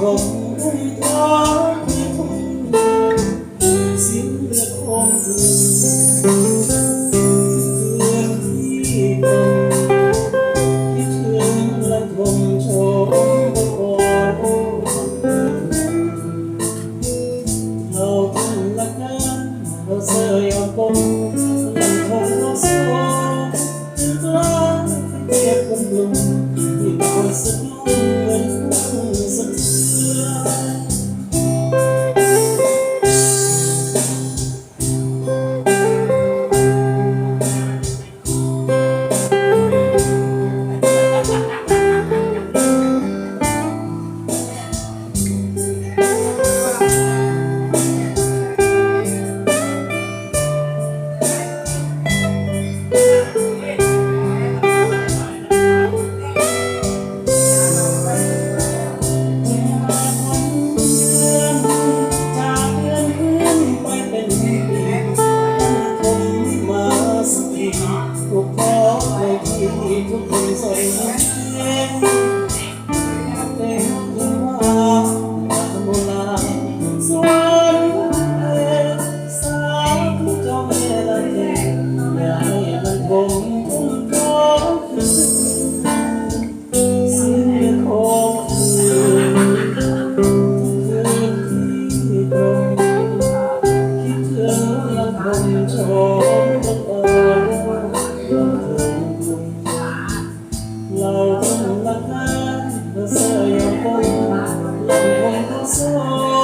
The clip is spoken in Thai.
คงรักสิ้นเลือดคงดู คนคง 告诉我